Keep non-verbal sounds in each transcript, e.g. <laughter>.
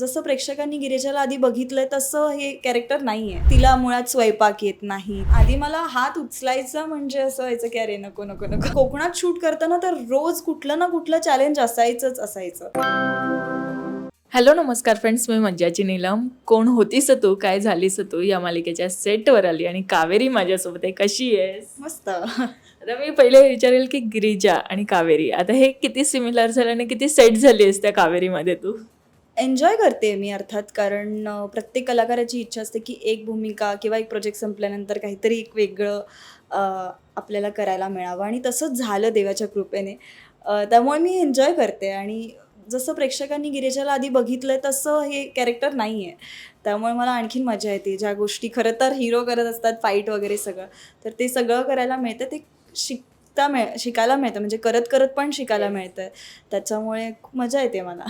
जसं प्रेक्षकांनी गिरिजाला आधी बघितलंय तसं हे कॅरेक्टर नाही आहे तिला मुळात स्वयंपाक येत नाही. आधी मला हात उचलायचा म्हणजे असं व्हायचं की अरे नको नको नको. कोकणात शूट करताना तर रोज कुठलं ना कुठलं चॅलेंज असायचंच असायचं. हॅलो नमस्कार फ्रेंड्स मी मज्जाची नीलम. कोण होतीस तू? काय झालीस तू? या मालिकेच्या सेटवर आली आणि कावेरी माझ्यासोबत आहे. कशी आहेस? मस्त. आता मी पहिले विचारेल की गिरिजा आणि कावेरी. आता हे किती सिमिलर झालं आणि किती सेट झाली आहेस त्या कावेरीमध्ये तू? एन्जॉय करते मी अर्थात कारण प्रत्येक कलाकाराची इच्छा असते की एक भूमिका किंवा एक प्रोजेक्ट संपल्यानंतर काहीतरी एक वेगळं आपल्याला करायला मिळावं. आणि तसंच झालं देवाच्या कृपेने. त्यामुळे मी एन्जॉय करते. आणि जसं प्रेक्षकांनी गिरीजाला आधी बघितलंय तसं हे कॅरेक्टर नाही आहे त्यामुळे मला आणखीन मजा येते. ज्या गोष्टी खरं तर हिरो करत असतात फाईट वगैरे सगळं तर ते सगळं करायला मिळतं. ते शिक शिकता मिळ शिकायला मिळतं म्हणजे करत करत पण शिकायला मिळतं त्याच्यामुळे खूप मजा येते मला.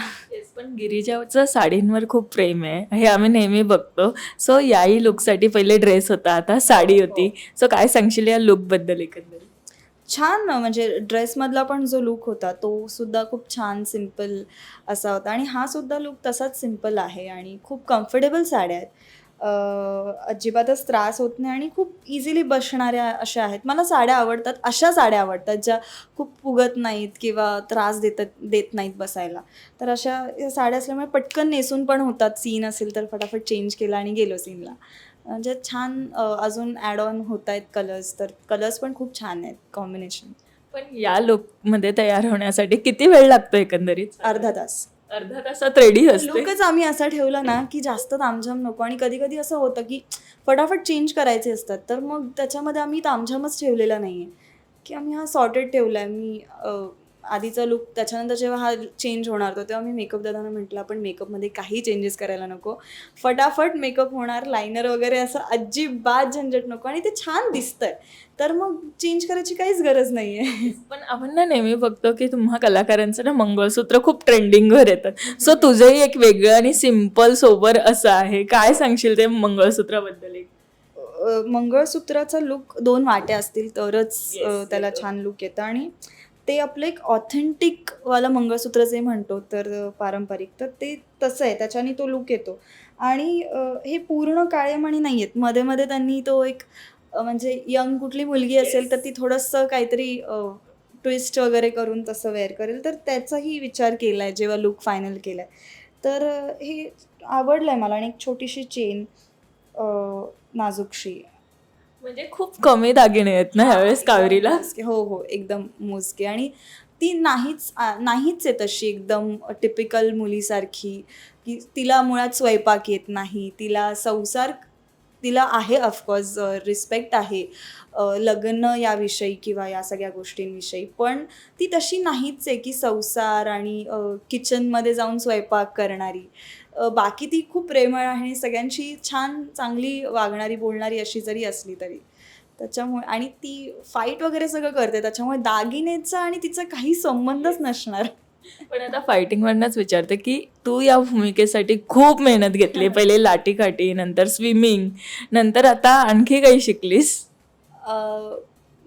पण गिरिजाचं साडींवर खूप प्रेम आहे. हे आम्ही नेहमी बघतो. सो याही लुकसाठी पहिले ड्रेस होता आता साडी होती. सो काय सांगशील या लुकबद्दल एकंदरीत? छान म्हणजे ड्रेसमधला पण जो लुक होता तो सुद्धा खूप छान सिंपल असा होता. आणि हा सुद्धा लुक तसाच सिंपल आहे आणि खूप कम्फर्टेबल साड्या आहेत. अजिबातच त्रास होत नाही आणि खूप इझिली बसणाऱ्या अशा आहेत. मला साड्या आवडतात अशा साड्या आवडतात ज्या खूप फुगत नाहीत किंवा त्रास देतात देत नाहीत बसायला. तर अशा साड्या असल्यामुळे पटकन नेसून पण होतात. सीन असेल तर फटाफट चेंज केला आणि गेलो सीनला म्हणजे छान अजून ॲड ऑन होत आहेत कलर्स तर कलर्स पण खूप छान आहेत कॉम्बिनेशन पण या लुकमध्ये तयार होण्यासाठी किती वेळ लागतो एकंदरीत? अर्धा तास. अर्धा तासात रेडी असते. लुकच आम्ही असा ठेवला ना की जास्त तामझाम नको. आणि कधी कधी असं होतं की फटाफट चेंज करायचे असतात. तर मग त्याच्यामध्ये आम्ही तामझामच ठेवलेला नाही आहे की आम्ही हा सॉर्टेड ठेवला आहे मी आधीचा लुक त्याच्यानंतर जेव्हा हा चेंज होणार होता तेव्हा मी मेकअप दादांना म्हटलं आपण मेकअपमध्ये काही चेंजेस करायला नको. फटाफट मेकअप होणार लायनर वगैरे असं अजिबात झंझट नको. आणि ते छान दिसतंय. तर मग चेंज करायची काहीच गरज नाही आहे पण आपण ना नेहमी बघतो की तुम्हा कलाकारांचं ना मंगळसूत्र खूप ट्रेंडिंगवर येतात सो तुझंही एक वेगळं आणि सिंपल सोबर असं आहे. काय सांगशील ते मंगळसूत्राबद्दल एक? मंगळसूत्राचा लुक दोन वाट्या असतील तरच Yes, त्याला. छान लुक येतं. आणि ते आपलं एक ऑथेंटिक वाला मंगळसूत्र जे म्हणतो तर पारंपरिक तर ते तसं आहे. त्याच्याने तो लुक येतो. आणि हे पूर्ण काळेमणी नाही आहेत मध्ये मध्ये त्यांनी तो एक म्हणजे यंग कुठली मुलगी असेल तर ती थोडंसं काहीतरी ट्विस्ट वगैरे करून तसं वेअर करेल. तर त्याचाही विचार केला आहे जेव्हा लुक फायनल केला आहे तर हे आवडलं आहे मला. आणि एक छोटीशी चेन नाजूकशी. म्हणजे खूप कमी दागिने आहेत ना ह्यावेळेस कावेरीला? मोजके. हो हो एकदम मोजके. आणि ती नाहीच आ- नाहीच आहे तशी एकदम टिपिकल मुलीसारखी की तिला मुळात स्वयंपाक येत नाही तिला संसार तिला आहे ऑफकोर्स रिस्पेक्ट आहे अ, लग्न याविषयी किंवा या सगळ्या गोष्टींविषयी. पण ती तशी नाहीच आहे की संसार आणि अ, किचनमध्ये जाऊन स्वयंपाक करणारी. बाकी ती खूप प्रेमळ आहे आणि सगळ्यांशी छान चांगली वागणारी बोलणारी अशी जरी असली तरी. त्याच्यामुळे आणि ती फाईट वगैरे सगळं करते. त्याच्यामुळे दागिनेचा आणि तिचा काही संबंधच नसणार. पण आता फायटिंग वरनच विचारते की तू या भूमिकेसाठी खूप मेहनत घेतली. <laughs> पहिले लाटीकाठी नंतर स्विमिंग नंतर आता आणखी काही शिकलीस?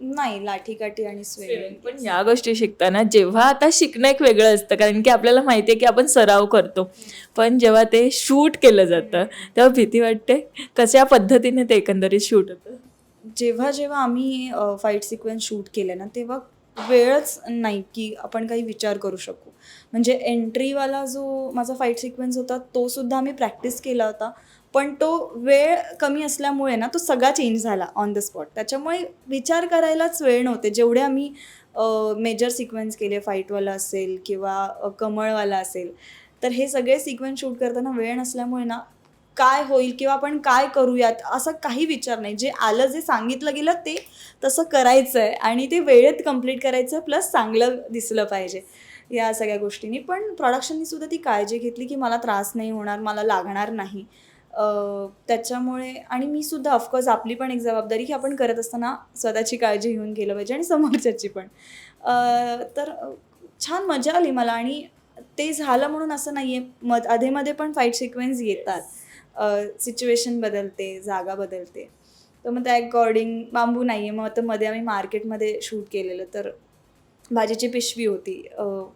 नाही लाठीकाठी आणि स्विमिंग पण या गोष्टी शिकताना जेव्हा आता शिकणं एक वेगळं असतं कारण की आपल्याला माहिती आहे की आपण सराव करतो. पण जेव्हा ते शूट केलं जातं तेव्हा भीती वाटते कशा पद्धतीने ते एकंदरीत शूट होतं? जेव्हा जेव्हा आम्ही फाईट सिक्वेन्स शूट केले ना तेव्हा वेळच नाही की आपण काही विचार करू शकू. म्हणजे एंट्रीवाला जो माझा फाईट सिक्वेन्स होता तो सुद्धा आम्ही प्रॅक्टिस केला होता. पण तो वेळ कमी असल्यामुळे ना तो सगळा चेंज झाला ऑन द स्पॉट त्याच्यामुळे विचार करायलाच वेळ नव्हते. जेवढे आम्ही मेजर सिक्वेन्स केले फाईटवाला असेल किंवा कमळवाला असेल तर हे सगळे सिक्वेन्स शूट करताना वेळ नसल्यामुळे ना काय होईल किंवा आपण काय करूयात असा काही विचार नाही. जे आलं जे सांगितलं गेलं ते तसं करायचं आहे आणि ते वेळेत कंप्लीट करायचं आहे प्लस चांगलं दिसलं पाहिजे या सगळ्या गोष्टींनी. पण प्रॉडक्शननी सुद्धा ती काळजी घेतली की मला त्रास नाही होणार मला लागणार नाही. त्याच्यामुळे आणि मी सुद्धा ऑफकोर्स आपली पण एक जबाबदारी की आपण करत असताना स्वतःची काळजी घेऊन केलं पाहिजे आणि समोरच्याची पण. तर छान मजा आली मला आणि ते झालं म्हणून असं नाही आहे मध अधेमध्ये पण फाईट सिक्वेन्स येतात. सिच्युएशन बदलते जागा बदलते. तर मग त्या अकॉर्डिंग बांबू नाही आहे मग आता मध्ये आम्ही मार्केटमध्ये शूट केलेलं. तर भाजीची पिशवी होती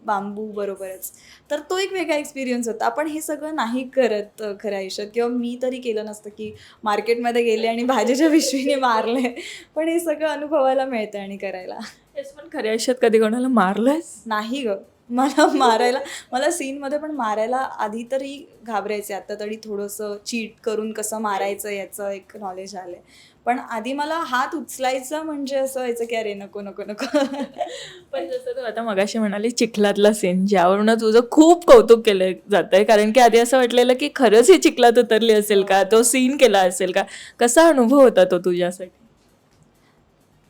बांबू बरोबरच. तर तो एक वेगळा एक्सपिरियन्स होता. आपण हे सगळं नाही करत खऱ्या आयुष्यात. किंवा मी तरी केलं नसतं की मार्केटमध्ये गेले आणि भाजीच्या पिशवीने मारले पण हे सगळं अनुभवायला मिळतं आणि करायला. पण खऱ्या आयुष्यात कधी कोणाला मारलंयस? नाही ग. मला <laughs> मारायला मला सीनमध्ये पण मारायला आधी तरी घाबरायचे आता तरी थोडंसं चीट करून कसं मारायचं याचं एक नॉलेज आलंय. पण आधी मला हात उचलायचा म्हणजे असं व्हायचं की अरे नको नको नको. <laughs> पण जसं तू आता मगाशी म्हणाली चिखलातला सीन ज्यावरून तुझं खूप कौतुक केलं जातंय. कारण की आधी असं वाटलेलं की खरंच ही चिखलात उतरली असेल का? तो सीन केला असेल का? कसा अनुभव होता तो तुझ्यासाठी?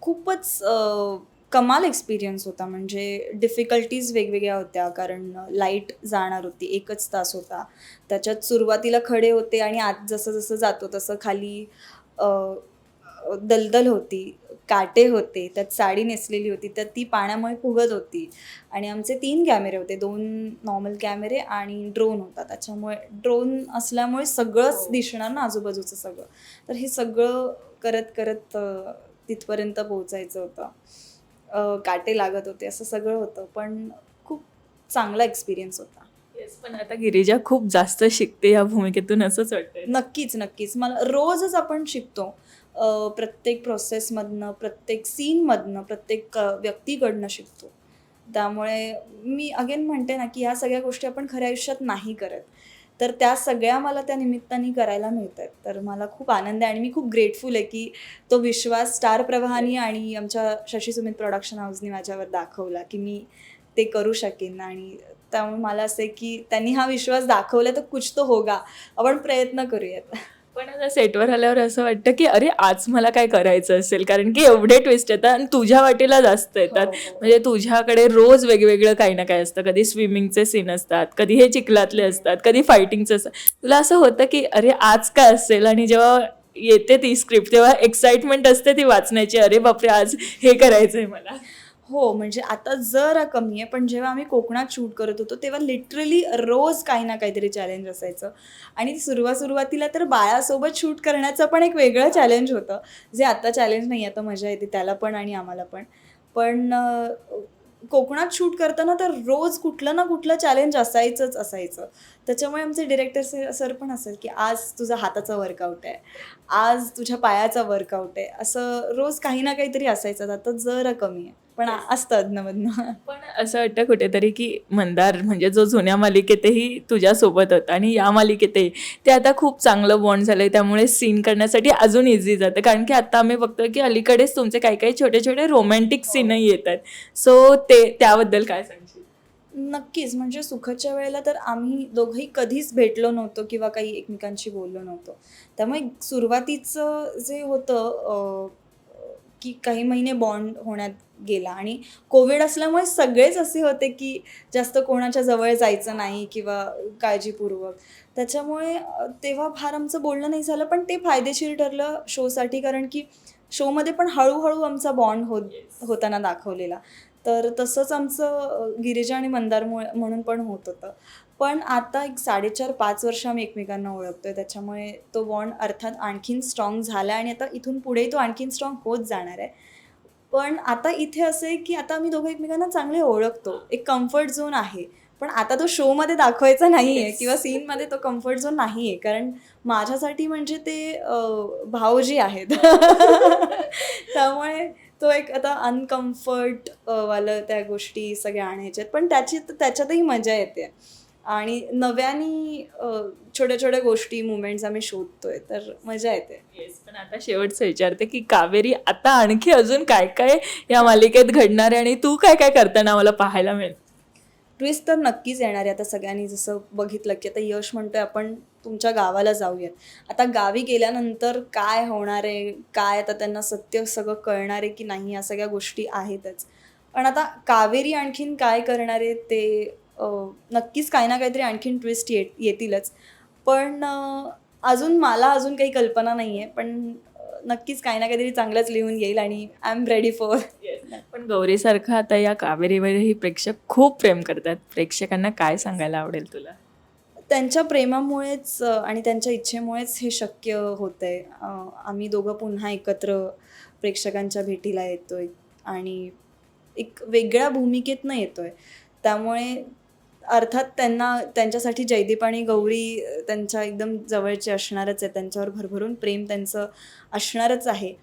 खूपच कमाल एक्सपिरियन्स होता. म्हणजे डिफिकल्टीज वेगवेगळ्या होत्या. कारण लाइट जाणार होती. एकच तास होता. त्याच्यात सुरुवातीला खडे होते आणि आत जसं जसं जातो तसं खाली दलदल होती. काटे होते. त्यात साडी नेसलेली होती. तर ती पाण्यामुळे फुगत होती. आणि आमचे तीन कॅमेरे होते. दोन नॉर्मल कॅमेरे आणि ड्रोन होता. त्याच्यामुळे ड्रोन असल्यामुळे सगळंच दिसणार ना आजूबाजूचं सगळं. तर हे सगळं करत करत तिथपर्यंत पोहोचायचं होतं. काटे लागत होते असं सगळं होतं पण खूप चांगला एक्सपिरियन्स होता. येस पण आता गिरिजा खूप जास्त शिकते या भूमिकेतून असंच वाटतंय. नक्कीच नक्कीच. मला रोजच आपण शिकतो. प्रत्येक प्रोसेसमधनं प्रत्येक सीनमधनं प्रत्येक व्यक्तीकडनं शिकतो. त्यामुळे मी अगेन म्हणते ना की ह्या सगळ्या गोष्टी आपण खऱ्या आयुष्यात नाही करत. तर त्या सगळ्या मला त्या निमित्ताने करायला मिळत आहेत तर मला खूप आनंद आहे आणि मी खूप ग्रेटफुल आहे की तो विश्वास स्टार प्रवाहानी आणि आमच्या शशी सुमित प्रोडक्शन हाऊसनी माझ्यावर दाखवला की मी ते करू शकेन. आणि त्यामुळे मला असं आहे की त्यांनी हा विश्वास दाखवला तर कुछ तो होगा. आपण प्रयत्न करूयात. पण आता सेटवर आल्यावर असं वाटतं की अरे आज मला काय करायचं असेल? कारण की एवढे ट्विस्ट येतात आणि तुझ्या वाटेला जास्त येतात. हो, हो. म्हणजे तुझ्याकडे रोज वेगवेगळं काही ना काही असतं. कधी स्विमिंगचे सीन असतात कधी हे चिखलातले असतात कधी फायटिंगचे असतात. तुला असं होतं की अरे आज काय असेल? आणि जेव्हा येते ती स्क्रिप्ट तेव्हा एक्साइटमेंट असते ती वाचण्याची. अरे बापरे आज हे करायचंय मला. हो म्हणजे आता जरा कमी आहे पण जेव्हा आम्ही कोकणात शूट करत होतो तेव्हा लिटरली रोज काही ना काहीतरी चॅलेंज असायचं. आणि सुरुवात सुरुवातीला तर बाळासोबत शूट करण्याचं पण एक वेगळं चॅलेंज होतं. जे आता चॅलेंज नाही आता मजा येते त्याला पण आणि आम्हाला पण. पण कोकणात शूट करताना तर रोज कुठलं ना कुठलं चॅलेंज असायचंच असायचं. त्याच्यामुळे आमचे डिरेक्टर सर पण असेल की आज तुझा हाताचा वर्कआउट आहे. आज तुझ्या पायाचा वर्कआउट आहे. असं रोज काही ना काहीतरी असायचं. आता जरा कमी आहे. पण असतं अधनमधनं पण असं वाटतं कुठेतरी की मंदार म्हणजे जो जुन्या मालिकेतही तुझ्यासोबत होता आणि या मालिकेतही. ते आता खूप चांगलं बॉन्ड झालंय त्यामुळे सीन करण्यासाठी अजून इझी जातं. कारण की आता आम्ही बघतो की अलीकडेच तुमचे काही काही छोटे छोटे रोमॅन्टिक सीनही येतात. सो ते त्याबद्दल काय सांगशील? नक्कीच. म्हणजे सुखाच्या वेळेला तर आम्ही दोघंही कधीच भेटलो नव्हतो किंवा काही एकमेकांशी बोललो नव्हतो. त्यामुळे सुरुवातीचं जे होतं की काही महिने बॉन्ड होण्यात गेला. आणि कोविड असल्यामुळे सगळेच असे होते की जास्त कोणाच्या जवळ जायचं नाही किंवा काळजीपूर्वक. त्याच्यामुळे तेव्हा फार आमचं बोलणं नाही झालं पण ते फायदेशीर ठरलं शोसाठी कारण की शोमध्ये पण हळूहळू आमचा बॉन्ड होत होताना दाखवलेला. तर तसंच आमचं गिरिजा आणि मंदारमुळे म्हणून पण होत होतं. पण आता एक साडेचार पाच वर्ष आम्ही एकमेकांना ओळखतोय. त्याच्यामुळे तो बॉन्ड अर्थात आणखीन स्ट्रॉंग झाला आणि आता इथून पुढे तो आणखीन स्ट्रॉंग होत जाणार आहे. पण आता इथे असं आहे की आता आम्ही दोघं एकमेकांना चांगले ओळखतो. एक कम्फर्ट झोन आहे. पण आता तो शोमध्ये दाखवायचा नाही आहे. किंवा सीनमध्ये तो कम्फर्ट झोन नाही आहे कारण माझ्यासाठी म्हणजे ते भाऊजी आहेत. <laughs> त्यामुळे तो एक आता अनकम्फर्ट वालं त्या गोष्टी सगळ्या आणायच्या आहेत. पण त्याची त्याच्यातही मजा येते. आणि नव्याने छोट्या छोट्या गोष्टी मुवमेंट्स आम्ही शोधतोय तर मजा येते. येस पण आता शेवटचं विचारते की कावेरी आता आणखी अजून काय काय या मालिकेत घडणार आहे आणि तू काय काय करताना मला पाहायला मिळेल ट्विस्ट तर नक्कीच येणार आहे आता सगळ्यांनी जसं बघितलं की आता यश म्हणतोय आपण तुमच्या गावाला जाऊयात. आता गावी गेल्यानंतर काय होणार आहे? काय आता त्यांना सत्य सगळं कळणार आहे की नाही? या सगळ्या गोष्टी आहेतच. पण आता कावेरी आणखीन काय करणार आहे ते नक्कीच काही ना काहीतरी आणखीन ट्विस्ट येत येतीलच. पण अजून मला अजून काही कल्पना नाही आहे पण नक्कीच काही ना काहीतरी चांगलंच लिहून येईल आणि आय एम रेडी फॉर पण गौरीसारखं आता या कावेरीवरही प्रेक्षक खूप प्रेम करतात. प्रेक्षकांना काय सांगायला आवडेल तुला? त्यांच्या प्रेमामुळेच आणि त्यांच्या इच्छेमुळेच हे शक्य होत आहे आम्ही दोघं पुन्हा एकत्र प्रेक्षकांच्या भेटीला येतोय आणि एक वेगळ्या भूमिकेतनं येतो आहे त्यामुळे अर्थात त्यांना त्यांच्यासाठी जयदीप आणि गौरी त्यांच्या एकदम जवळचे असणारच आहे. त्यांच्यावर भरभरून प्रेम त्यांचं असणारच आहे.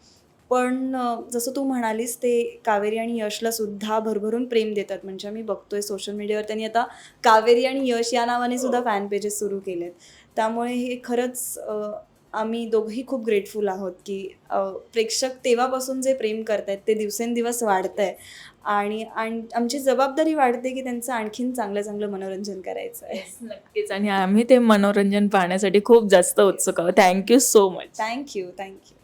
पण जसं तू म्हणालीस ते कावेरी आणि यशला सुद्धा भरभरून प्रेम देतात. म्हणजे मी बघतोय सोशल मीडियावर त्यांनी आता कावेरी आणि यश या नावाने सुद्धा फॅन पेजेस सुरू केलेत. त्यामुळे हे खरंच आम्ही दोघंही खूप ग्रेटफुल आहोत की प्रेक्षक तेव्हापासून जे प्रेम करतायत ते दिवसेंदिवस वाढत आहे आणि आण- आमची जबाबदारी वाढते की त्यांचं आणखीन चांगलं चांगलं मनोरंजन करायचं आहे. नक्कीच. आणि आम्ही ते मनोरंजन पाहण्यासाठी खूप जास्त उत्सुक आहोत. Thank you so much thank you thank you